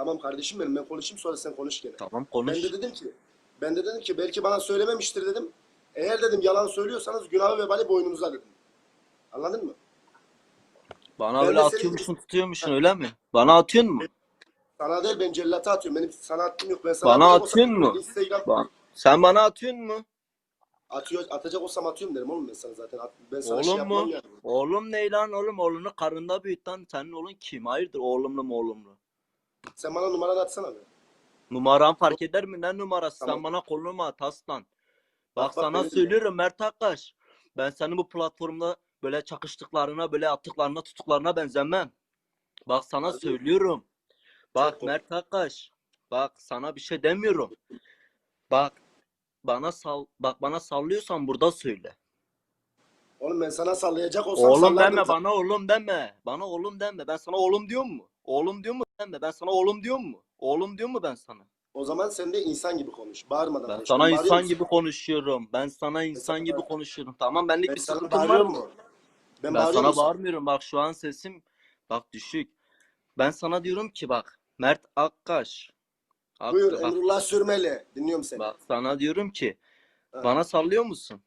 Tamam kardeşim benim ben konuşayım sonra sen konuş gene. Tamam Ben konuş. de dedim ki ben de dedim ki belki bana söylememiştir dedim. Eğer dedim yalan söylüyorsanız günahı vebali boynunuza dedim. Anladın mı? Bana Ben öyle de senin- atıyormuşsun tutuyormuşsun öyle mi? Bana atıyorsun mu? Sana değil ben cellata atıyorum. Benim sana attığım yok. Ben sana Bana atıyorsun mu? Instagram Ba- Sen bana atıyorsun mu? atıyor, atacak olsam atıyorum derim oğlum ben sana zaten. At- Ben sana Oğlum şey mu? yani. Oğlum ne lan oğlum? Oğlunu karında büyüt lan. Senin oğlun kim? Hayırdır oğlumlu mu oğlumlu? Sen bana numaranı atsana be. Numaran fark eder mi? Ne numarası? Tamam. Sen bana kolumu at aslan. Bak, Bak, bak, sana dinle. söylüyorum Mert Akkaş. Ben senin bu platformda böyle çakıştıklarına, böyle attıklarına, tutuklarına benzemem. Bak sana mi? söylüyorum. Bak korktum. Mert Akkaş. Bak sana bir şey demiyorum. Bak bana sal bak bana sallıyorsan burada söyle. Oğlum ben sana sallayacak olsam Oğlum deme bana oğlum deme. Bana oğlum deme. Ben sana oğlum diyor mu? Oğlum diyor mu deme. Ben sana oğlum diyor mu? Oğlum diyor mu ben sana? O zaman sen de insan gibi konuş. Bağırmadan Ben konuş. sana bağırıyor insan musun? gibi konuşuyorum. Ben sana insan gibi bağır- konuşuyorum. Tamam benlik Ben bir sana sıkıntın var bağırıyor mı? mu? Ben, Ben bağırıyor sana musun? bağırmıyorum. Bak şu an sesim bak düşük. Ben sana diyorum ki bak Mert Akkaş. Ak- Buyur bak, Emrullah Sürmeli. Dinliyorum seni. bak sana diyorum ki Ha. bana sallıyor musun?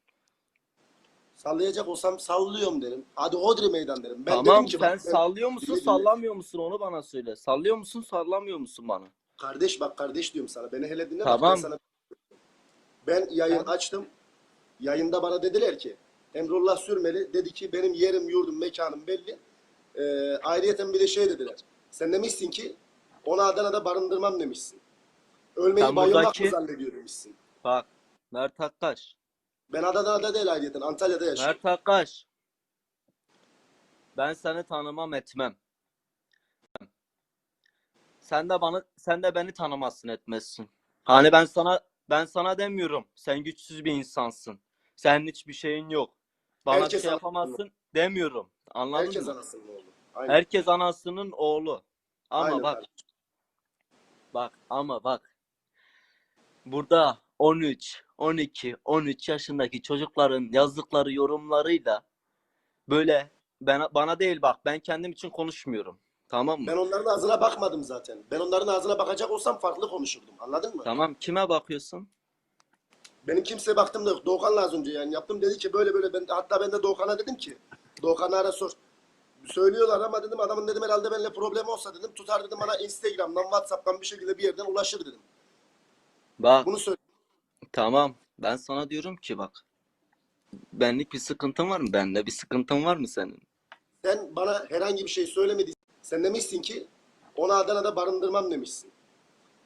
Sallayacak olsam sallıyorum derim. Hadi Hodri meydan derim. Ben tamam dedim ki sen bak, ben- sallıyor musun dinle. sallamıyor musun onu bana söyle. Sallıyor musun sallamıyor musun bana? Kardeş bak kardeş diyorum sana. Beni hele dinle bak Tamam. ben sana. Ben yayın Tamam. açtım. Yayında bana dediler ki Emrullah Sürmeli dedi ki benim yerim yurdum mekanım belli. Ee, ayrıyeten bir de şey dediler. Sen demişsin ki onu Adana'da barındırmam demişsin. Ölmeyi bayılmak buradaki- mı zannediyor demişsin. Bak Mert Akkaş. Ben Adana'da değil ayrıyeten Antalya'da yaşıyorum. Mert Akkaş. Ben seni tanımam etmem. Sen de bana sen de beni tanımazsın etmezsin. Hani ben sana ben sana demiyorum. Sen güçsüz bir insansın. Senin hiçbir şeyin yok. Bana Herkes bir şey anasının yapamazsın demiyorum. Anladın Herkes mı? anasının oğlu. Aynen. Herkes anasının oğlu. Ama Aynen bak kardeşim. Bak ama bak. Burada 13, 12, 13 yaşındaki çocukların yazdıkları yorumlarıyla böyle ben, bana değil bak ben kendim için konuşmuyorum. Tamam mı? Ben onların ağzına bakmadım zaten. Ben onların ağzına bakacak olsam farklı konuşurdum. Anladın mı? Tamam kime bakıyorsun? Benim kimseye baktım da yok. Doğukan'la az önce yani yaptım. Dedi ki böyle böyle. Ben, hatta ben de Doğukan'a dedim ki. Doğukan'a ara sor. Söylüyorlar ama dedim adamın dedim herhalde benimle problem olsa dedim. Tutar dedim bana Instagram'dan Whatsapp'tan bir şekilde bir yerden ulaşır dedim. Bak Bunu söyle. Tamam ben sana diyorum ki bak. Benlik bir sıkıntın var mı? Bende bir sıkıntın var mı senin? Sen bana herhangi bir şey söylemediysen. Sen demişsin ki onu Adana'da barındırmam demişsin.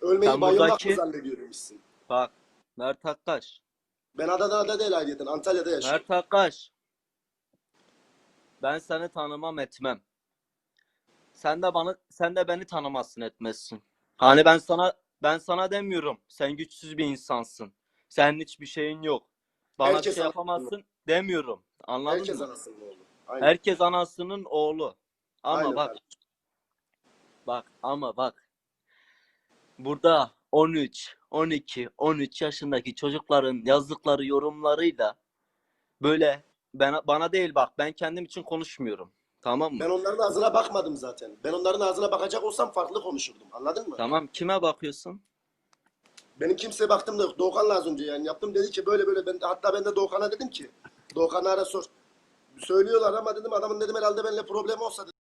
Ölmeyi Sen bayılmak buradaki- mı zannediyor demişsin. Bak Mert Akkaş. Ben Adana'da değil ayrıyeten Antalya'da yaşıyorum. Mert Akkaş. Ben seni tanımam etmem. Sen de bana sen de beni tanımazsın etmezsin. Hani ben sana ben sana demiyorum. Sen güçsüz bir insansın. Senin hiçbir şeyin yok. Bana Herkes bir şey yapamazsın demiyorum. Anladın Herkes mı? anasının oğlu. Aynen. Herkes anasının oğlu. Ama Aynen bak kardeşim. bak ama bak. Burada 13, 12, 13 yaşındaki çocukların yazdıkları yorumlarıyla böyle ben, bana değil bak ben kendim için konuşmuyorum. Tamam mı? Ben onların ağzına bakmadım zaten. Ben onların ağzına bakacak olsam farklı konuşurdum. Anladın mı? Tamam kime bakıyorsun? Benim kimseye baktım da yok. Doğukan'la az önce yani yaptım. Dedi ki böyle böyle. Ben, hatta ben de Doğukan'a dedim ki. Doğukan'a ara sor. Söylüyorlar ama dedim adamın dedim herhalde benimle problem olsa dedim.